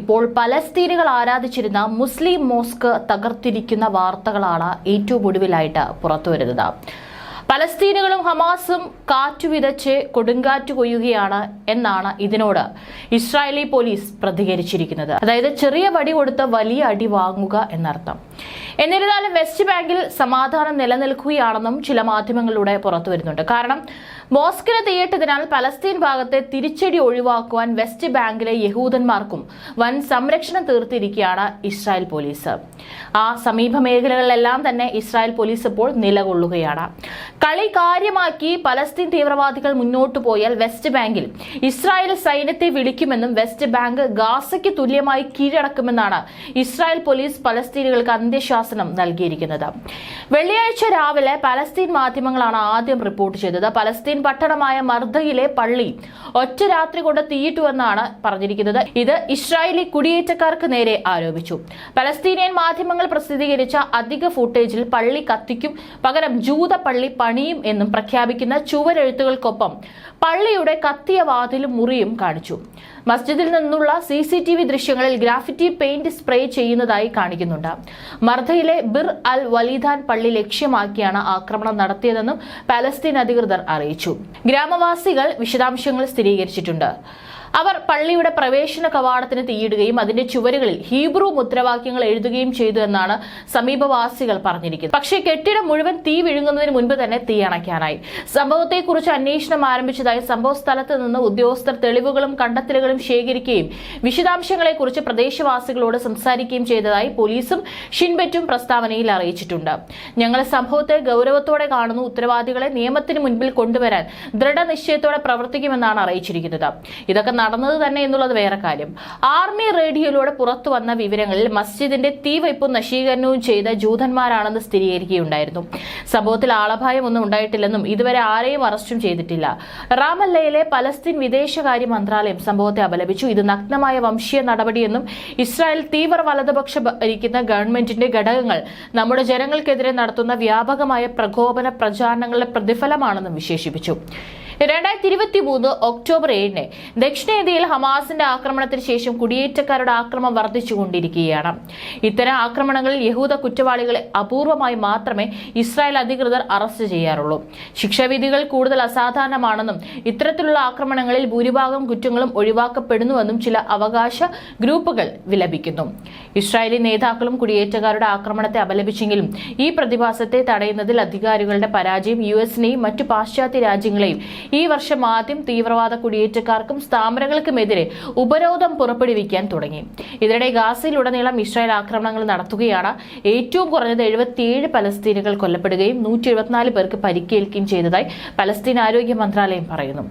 ഇപ്പോൾ പലസ്തീനുകൾ ആരാധിച്ചിരുന്ന മുസ്ലിം മോസ്ക് തകർത്തിരിക്കുന്ന വാർത്തകളാണ് ഏറ്റവും ഒടുവിലായിട്ട് പുറത്തുവരുന്നത് പലസ്തീനുകളും ഹമാസും കാറ്റുവിതച്ച് കൊടുങ്കാറ്റ് കൊയ്യുകയാണ് എന്നാണ് ഇതിനോട് ഇസ്രായേലി പോലീസ് പ്രതികരിച്ചിരിക്കുന്നത്. അതായത് ചെറിയ വടി കൊടുത്ത് വലിയ അടി വാങ്ങുക എന്നർത്ഥം. എന്നിരുന്നാലും വെസ്റ്റ് ബാങ്കിൽ സമാധാനം നിലനിൽക്കുകയാണെന്നും ചില മാധ്യമങ്ങളിലൂടെ പുറത്തു വരുന്നുണ്ട്. കാരണം മോസ്കിന് തീയിട്ടതിനാൽ പലസ്തീൻ ഭാഗത്തെ തിരിച്ചടി ഒഴിവാക്കുവാൻ വെസ്റ്റ് ബാങ്കിലെ യഹൂദന്മാർക്കും വൻ സംരക്ഷണം തീർത്തിരിക്കുകയാണ് ഇസ്രായേൽ പോലീസ്. ആ സമീപ മേഖലകളിലെല്ലാം തന്നെ ഇസ്രായേൽ പോലീസ് ഇപ്പോൾ നിലകൊള്ളുകയാണ്. കളി കാര്യമാക്കി പലസ്തീൻ തീവ്രവാദികൾ മുന്നോട്ടു പോയാൽ വെസ്റ്റ് ബാങ്കിൽ ഇസ്രായേൽ സൈന്യത്തെ വിളിക്കുമെന്നും വെസ്റ്റ് ബാങ്ക് ഗാസയ്ക്ക് തുല്യമായി കീഴടക്കുമെന്നാണ് ഇസ്രായേൽ പോലീസ് പലസ്തീനുകൾക്ക് അന്ത്യശാസനം നൽകിയിരിക്കുന്നത്. വെള്ളിയാഴ്ച രാവിലെ പലസ്തീൻ മാധ്യമങ്ങളാണ് ആദ്യം റിപ്പോർട്ട് ചെയ്തത്. പലസ്തീൻ പട്ടണമായ മർദ്ദയിലെ പള്ളി ഒറ്റ രാത്രി കൊണ്ട് തീയിട്ടുവെന്നാണ് പറഞ്ഞിരിക്കുന്നത്. ഇത് ഇസ്രായേലി കുടിയേറ്റക്കാർക്ക് നേരെ ആരോപിച്ചു. പലസ്തീനിയൻ മാധ്യമങ്ങൾ പ്രസിദ്ധീകരിച്ച അധിക ഫുട്ടേജിൽ പള്ളി കത്തിക്കും പകരം ജൂത പള്ളി പണിയും എന്നും പ്രഖ്യാപിക്കുന്ന ചുവരെഴുത്തുകൾക്കൊപ്പം പള്ളിയുടെ കത്തിയ വാതിലും മുറിയും കാണിച്ചു. മസ്ജിദിൽ നിന്നുള്ള സി സി ടി വി ദൃശ്യങ്ങളിൽ ഗ്രാഫിറ്റി പെയിന്റ് സ്പ്രേ ചെയ്യുന്നതായി കാണിക്കുന്നുണ്ട്. മർദ്ദയിലെ ബിർ അൽ വലീദാൻ പള്ളി ലക്ഷ്യമാക്കിയാണ് ആക്രമണം നടത്തിയതെന്നും പാലസ്തീൻ അധികൃതർ അറിയിച്ചു. ഗ്രാമവാസികൾ വിശദാംശങ്ങൾ സ്ഥിരീകരിച്ചിട്ടുണ്ട്. അവർ പള്ളിയുടെ പ്രവേശന കവാടത്തിന് തീയിടുകയും അതിന്റെ ചുവരുകളിൽ ഹീബ്രു മുദ്രാവാക്യങ്ങൾ എഴുതുകയും ചെയ്തു എന്നാണ് സമീപവാസികൾ പറഞ്ഞിരിക്കുന്നത്. പക്ഷേ കെട്ടിടം മുഴുവൻ തീ വിഴുങ്ങുന്നതിന് മുൻപ് തന്നെ തീ അണയ്ക്കാനായി. സംഭവത്തെക്കുറിച്ച് അന്വേഷണം ആരംഭിച്ചതായി സംഭവ സ്ഥലത്ത് നിന്ന് ഉദ്യോഗസ്ഥർ തെളിവുകളും കണ്ടെത്തലുകളും ശേഖരിക്കുകയും വിശദാംശങ്ങളെക്കുറിച്ച് പ്രദേശവാസികളോട് സംസാരിക്കുകയും ചെയ്തതായി പോലീസും ഷിൻബെറ്റും പ്രസ്താവനയിൽ അറിയിച്ചിട്ടുണ്ട്. ഞങ്ങൾ സംഭവത്തെ ഗൗരവത്തോടെ കാണുന്നു. ഉത്തരവാദികളെ നിയമത്തിന് മുൻപിൽ കൊണ്ടുവരാൻ ദൃഢനിശ്ചയത്തോടെ പ്രവർത്തിക്കുമെന്നാണ് അറിയിച്ചിരിക്കുന്നത്. ഇതൊക്കെ നടന്നത് തന്നെ എന്നുള്ളത് വേറെ കാര്യം. ആർമി റേഡിയോയിലൂടെ പുറത്തു വന്ന വിവരങ്ങളിൽ മസ്ജിദിന്റെ തീവയ്പും നശീകരണവും ചെയ്ത ജൂതന്മാരാണെന്ന് സ്ഥിരീകരിക്കുകയുണ്ടായിരുന്നു. സംഭവത്തിൽ ആളഭായമൊന്നും ഉണ്ടായിട്ടില്ലെന്നും ഇതുവരെ ആരെയും അറസ്റ്റും ചെയ്തിട്ടില്ല. റാമല്ലയിലെ പലസ്തീൻ വിദേശകാര്യ മന്ത്രാലയം സംഭവത്തെ അപലപിച്ചു. ഇത് നഗ്നമായ വംശീയ നടപടിയെന്നും ഇസ്രായേൽ തീവ്ര വലതുപക്ഷ ഭരിക്കുന്ന ഗവൺമെന്റിന്റെ ഘടകങ്ങൾ നമ്മുടെ ജനങ്ങൾക്കെതിരെ നടത്തുന്ന വ്യാപകമായ പ്രകോപന പ്രചാരണങ്ങളുടെ പ്രതിഫലമാണെന്നും വിശേഷിപ്പിച്ചു. രണ്ടായിരത്തി ഇരുപത്തി മൂന്ന് ഒക്ടോബർ ഏഴിന് ദക്ഷിണേന്ത്യയിൽ ഹമാസിന്റെ ആക്രമണത്തിന് ശേഷം കുടിയേറ്റക്കാരുടെ ആക്രമം വർദ്ധിച്ചുകൊണ്ടിരിക്കുകയാണ്. ഇത്തരം ആക്രമണങ്ങളിൽ യഹൂദ കുറ്റവാളികളെ അപൂർവമായി മാത്രമേ ഇസ്രായേൽ അധികൃതർ അറസ്റ്റ് ചെയ്യാറുള്ളൂ. ശിക്ഷാവിധികൾ കൂടുതൽ അസാധാരണമാണെന്നും ഇത്തരത്തിലുള്ള ആക്രമണങ്ങളിൽ ഭൂരിഭാഗം കുറ്റങ്ങളും ഒഴിവാക്കപ്പെടുന്നുവെന്നും ചില അവകാശ ഗ്രൂപ്പുകൾ വിലപിക്കുന്നു. ഇസ്രായേലി നേതാക്കളും കുടിയേറ്റക്കാരുടെ ആക്രമണത്തെ അപലപിച്ചെങ്കിലും ഈ പ്രതിഭാസത്തെ തടയുന്നതിൽ അധികാരികളുടെ പരാജയം യു എസിനെയും മറ്റു പാശ്ചാത്യ രാജ്യങ്ങളെയും ഈ വർഷം ആദ്യം തീവ്രവാദ കുടിയേറ്റക്കാർക്കും സ്ഥാപനങ്ങൾക്കുമെതിരെ ഉപരോധം പുറപ്പെടുവിക്കാൻ തുടങ്ങി. ഇതിനിടെ ഗാസയിലുടനീളം ഇസ്രായേൽ ആക്രമണങ്ങൾ നടത്തുകയാണ്. ഏറ്റവും കുറഞ്ഞത് എഴുപത്തിയേഴ് പലസ്തീനുകൾ കൊല്ലപ്പെടുകയും നൂറ്റി എഴുപത്തിനാല് പേർക്ക് പരിക്കേൽക്കുകയും ചെയ്തതായി പലസ്തീൻ ആരോഗ്യ മന്ത്രാലയം പറയുന്നു.